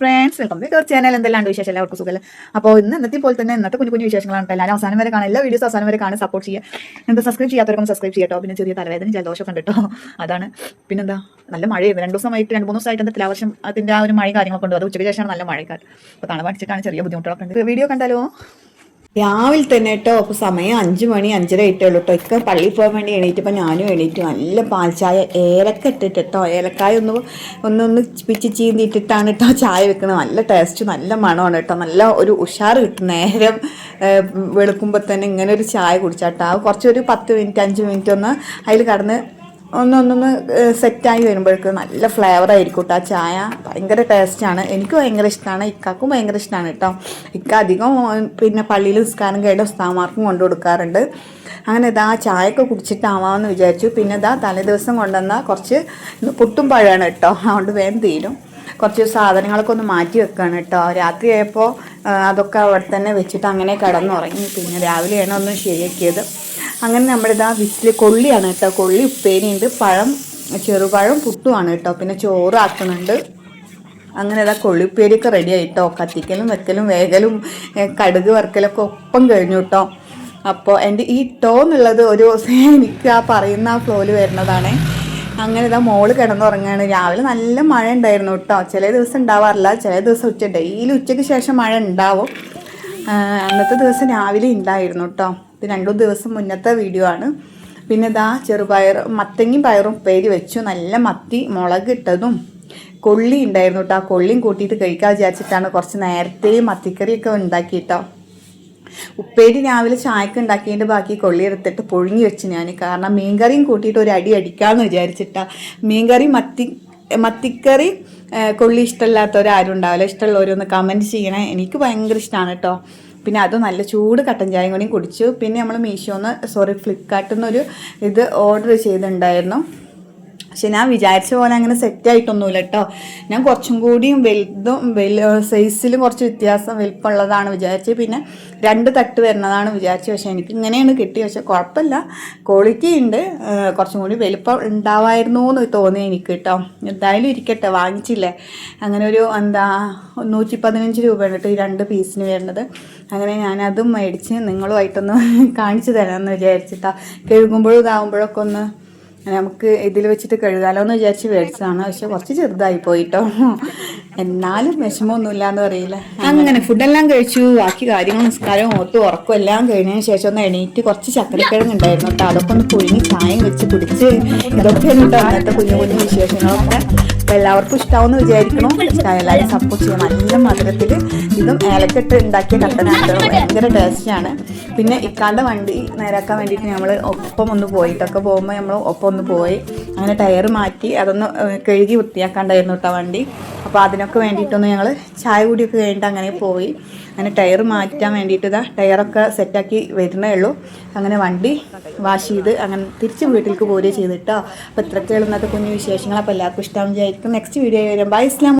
Friends welcome channel എന്തെല്ലാം വിശേഷം? എല്ലാവർക്കും സുഖം അപ്പോൾ ഇന്ന് ഇന്നത്തെ പോലെ തന്നെ ഇന്നത്തെ കുഞ്ഞു കുഞ്ഞു വിശേഷങ്ങളാണ്. എല്ലാവരും അവസാനം വരെ കാണാം എല്ലാ വീഡിയോസ് അവസാനം വരെ കാണാൻ സപ്പോർട്ട് ചെയ്യുക. എന്താ സബ്സ്ക്രൈബ് ചെയ്യാത്തവർക്കും സബ്സ്ക്രൈബ് ചെയ്യട്ടോ. പിന്നെ ചെറിയ തലവേദന ജലദോഷമൊക്കെ ഉണ്ട് അതാണ്. പിന്നെന്താ? നല്ല മഴയായിരുന്നു. രണ്ട് ദിവസമായിട്ട് രണ്ട് മൂന്ന് ദിവസമായിട്ട് എന്താ തലവർഷം അതിന്റെ ആ ഒരു മഴ കാര്യങ്ങളൊക്കെ ഉണ്ട്. അത് ഉച്ചയ്ക്ക് ശേഷമാണ് നല്ല മഴക്കാർ അപ്പോൾ തണുപ്പടിച്ചിട്ടാണ് ചെറിയ ബുദ്ധിമുട്ടുകളൊക്കെ ഉണ്ട്. വീഡിയോ കണ്ടാലോ? രാവിലെ തന്നെ കേട്ടോ അപ്പോൾ സമയം അഞ്ച് മണി അഞ്ചര ഇട്ടുള്ളൂ കേട്ടോ ഇക്ക പള്ളിയിൽ പോകാൻ വേണ്ടി എണീറ്റപ്പോൾ ഞാനും എണീറ്റ് നല്ല പാൽച്ചായ ഏലക്ക ഇട്ടിട്ട് കേട്ടോ ഏലക്കായ ഒന്ന് ഒന്നൊന്ന് പിച്ച് ചീന്തിയിട്ടിട്ടാണ് കേട്ടോ ചായ വെക്കുന്നത് നല്ല ടേസ്റ്റ് നല്ല മണമാണ് കേട്ടോ നല്ല ഒരു ഉഷാറ് കിട്ടും. നേരം വെളുക്കുമ്പോൾ തന്നെ ഇങ്ങനെ ഒരു ചായ കുടിച്ചാട്ടോ കുറച്ചൊരു പത്ത് മിനിറ്റ് അഞ്ച് മിനിറ്റ് ഒന്ന് അതിൽ കടന്ന് ഒന്നൊന്നൊന്ന് സെറ്റായി വരുമ്പോഴേക്കും നല്ല ഫ്ലേവർ ആയിരിക്കും കേട്ടോ ആ ചായ ഭയങ്കര ടേസ്റ്റാണ് എനിക്ക് ഭയങ്കര ഇഷ്ടമാണ് ഇക്കാക്കും ഭയങ്കര ഇഷ്ടമാണ് കേട്ടോ ഇക്ക അധികം പിന്നെ പള്ളിയിൽ നിസ്കാരം കേട്ട ഉസ്താമാർക്കും കൊണ്ടു കൊടുക്കാറുണ്ട്. അങ്ങനെ ഇതാ ചായയൊക്കെ കുടിച്ചിട്ടാവാമെന്ന് വിചാരിച്ചു. പിന്നെ ഇതാ തലേ ദിവസം കൊണ്ടുവന്ന കുറച്ച് പുട്ടും പഴമാണ് കേട്ടോ അതുകൊണ്ട് വേഗം തീരും. കുറച്ച് സാധനങ്ങളൊക്കെ ഒന്ന് മാറ്റി വെക്കുകയാണ് കേട്ടോ രാത്രി ആയപ്പോൾ അതൊക്കെ അവിടെ തന്നെ വെച്ചിട്ട് അങ്ങനെ കിടന്നുറങ്ങി. പിന്നെ രാവിലെയാണ് ഒന്ന് ശരിയാക്കിയത്. അങ്ങനെ നമ്മളിതാ വിസിൽ കൊള്ളിയാണ് കേട്ടോ. കൊള്ളി ഉപ്പേരിയുണ്ട് പഴം ചെറുപഴം പുട്ടുമാണ് കേട്ടോ. പിന്നെ ചോറ് ആക്കുന്നുണ്ട് അങ്ങനെ ഇതാ കൊള്ളിപ്പേരിയൊക്കെ റെഡി ആയിട്ടോ കത്തിക്കലും വെക്കലും വേകലും കടുക് വറുക്കലൊക്കെ ഒപ്പം കഴിഞ്ഞു കേട്ടോ. അപ്പോൾ എന്റെ ഈ ടോ എന്നുള്ളത് ഒരു എനിക്ക് ആ പറയുന്ന ആ ഫ്ലോയിൽ വരുന്നതാണ്. അങ്ങനെ ഇതാ മോൾ കിടന്നുറങ്ങുകയാണ് രാവിലെ നല്ല മഴ ഉണ്ടായിരുന്നു കേട്ടോ. ചില ദിവസം ഉണ്ടാവാറില്ല. ചില ദിവസം ഉച്ച ഡെയിലി ഉച്ചയ്ക്ക് ശേഷം മഴ ഉണ്ടാവും. അന്നത്തെ ദിവസം രാവിലെ ഉണ്ടായിരുന്നു കേട്ടോ. ഇത് രണ്ടു ദിവസം മുന്നത്തെ വീഡിയോ ആണ്. പിന്നെ ഇതാ ചെറുപയർ മത്തങ്ങയും പയറും ഉപ്പേരി വെച്ചു. നല്ല മത്തി മുളക് ഇട്ടതും കൊള്ളി ഉണ്ടായിരുന്നു കേട്ടോ ആ കൊള്ളിയും കൂട്ടിയിട്ട് കഴിക്കാൻ വിചാരിച്ചിട്ടാണ് കുറച്ച് നേരത്തെ മത്തിക്കറിയൊക്കെ ഉണ്ടാക്കി കേട്ടോ ഉപ്പേരി രാവിലെ ചായക്ക് ഉണ്ടാക്കിയതിന്റെ ബാക്കി കൊള്ളി എടുത്തിട്ട് പുഴുങ്ങി വെച്ച് ഞാൻ കാരണം മീൻകറിയും കൂട്ടിയിട്ട് ഒരു അടി അടിക്കാമെന്ന് വിചാരിച്ചിട്ടാ. മീൻകറി മത്തി മത്തിക്കറി കൊള്ളി ഇഷ്ടമില്ലാത്തവരാരും ഉണ്ടാവില്ല. ഇഷ്ടമുള്ളവരൊന്ന് കമന്റ് ചെയ്യണേ. എനിക്ക് ഭയങ്കര ഇഷ്ടമാണ് കേട്ടോ പിന്നെ അത് നല്ല ചൂട് കട്ടൻ ചായയും കൂടി കുടിച്ചു. പിന്നെ നമ്മൾ മീഷോന്ന് സോറി ഫ്ലിപ്കാർട്ടിൽ നിന്നൊരു ഇത് ഓർഡർ ചെയ്തിട്ടുണ്ടായിരുന്നു പക്ഷെ ഞാൻ വിചാരിച്ച പോലെ അങ്ങനെ സെറ്റ് ആയിട്ടൊന്നുമില്ല കേട്ടോ ഞാൻ കുറച്ചും കൂടിയും വലുതും വലിയ സൈസിലും കുറച്ച് വ്യത്യാസം വലിപ്പമുള്ളതാണ് വിചാരിച്ചത്. പിന്നെ രണ്ട് തട്ട് വരുന്നതാണ് വിചാരിച്ചത്. പക്ഷേ എനിക്ക് ഇങ്ങനെയാണ് കിട്ടി പക്ഷെ കുഴപ്പമില്ല. ക്വാളിറ്റി ഉണ്ട്. കുറച്ചും കൂടി വലിപ്പം ഉണ്ടാവായിരുന്നു എന്ന് തോന്നി എനിക്ക് കേട്ടോ എന്തായാലും ഇരിക്കട്ടെ. വാങ്ങിച്ചില്ലേ? അങ്ങനെ ഒരു എന്താ നൂറ്റി പതിനഞ്ച് രൂപയാണ് കേട്ടോ ഈ രണ്ട് പീസിന് വരുന്നത്. അങ്ങനെ ഞാനതും മേടിച്ച് നിങ്ങളുമായിട്ടൊന്ന് കാണിച്ചു തരാമെന്ന് വിചാരിച്ചിട്ടാണ് കഴുകുമ്പോഴും ഇതാവുമ്പോഴൊക്കെ ഒന്ന് നമുക്ക് ഇതിൽ വെച്ചിട്ട് കഴുകാലോ എന്ന് വിചാരിച്ച് മേടിച്ചതാണ്. പക്ഷെ കുറച്ച് ചെറുതായി പോയിട്ടോ. എന്നാലും വിഷമമൊന്നുമില്ല എന്ന് പറയില്ല. അങ്ങനെ ഫുഡെല്ലാം കഴിച്ചു. ബാക്കി കാര്യങ്ങൾ നിസ്കാരവും ഓത്തും ഉറക്കും എല്ലാം കഴിഞ്ഞതിന് ശേഷം ഒന്ന് എണീറ്റ് കുറച്ച് ചക്കരക്കിഴങ്ങ് ഉണ്ടായിരുന്നു കേട്ടോ. അതൊക്കെ ഒന്ന് പുഴുങ്ങി ചായം വെച്ച് കുടിച്ച് ഇതൊക്കെ കേട്ടോ അങ്ങനത്തെ കുഞ്ഞു കുഞ്ഞു വിശേഷങ്ങളൊക്കെ. അപ്പോൾ എല്ലാവർക്കും ഇഷ്ടമാവുമെന്ന് വിചാരിക്കണം ഇഷ്ടമായി എല്ലാവരും സപ്പോർട്ട് ചെയ്യണം. നല്ല മധുരത്തിൽ ഇതും ഏലക്കെട്ട് ഉണ്ടാക്കിയ കട്ടനാണ് ഭയങ്കര ടേസ്റ്റാണ് പിന്നെ ഇക്കാന്റെ വണ്ടി നേരാക്കാൻ വേണ്ടിയിട്ട് നമ്മൾ ഒപ്പം ഒന്ന് പോയിട്ടൊക്കെ പോകുമ്പോൾ നമ്മൾ ഒപ്പം ഒന്ന് പോയി. അങ്ങനെ ടയർ മാറ്റി അതൊന്ന് കഴുകി വൃത്തിയാക്കാണ്ടായിരുന്നു കേട്ടോ വണ്ടി. അപ്പോൾ അതിനൊക്കെ വേണ്ടിയിട്ടൊന്ന് ഞങ്ങൾ ചായ കൂടിയൊക്കെ കഴിഞ്ഞിട്ട് അങ്ങനെ പോയി. അങ്ങനെ ടയർ മാറ്റാൻ വേണ്ടിയിട്ട് ഇതാ ടയറൊക്കെ സെറ്റാക്കി വരുന്നേ ഉള്ളൂ. അങ്ങനെ വണ്ടി വാഷ് ചെയ്ത് അങ്ങനെ തിരിച്ച് വീട്ടിലേക്ക് പോരുക ചെയ്തിട്ടോ അപ്പോൾ ഇത്രയൊക്കെയുള്ള ഇന്നത്തെ കുഞ്ഞു വിശേഷങ്ങൾ. അപ്പോൾ എല്ലാവർക്കും ഇഷ്ടമാണെന്ന് വിചാരിക്കും നെക്സ്റ്റ് വീഡിയോ വരും ബൈ ഇസ്ലാം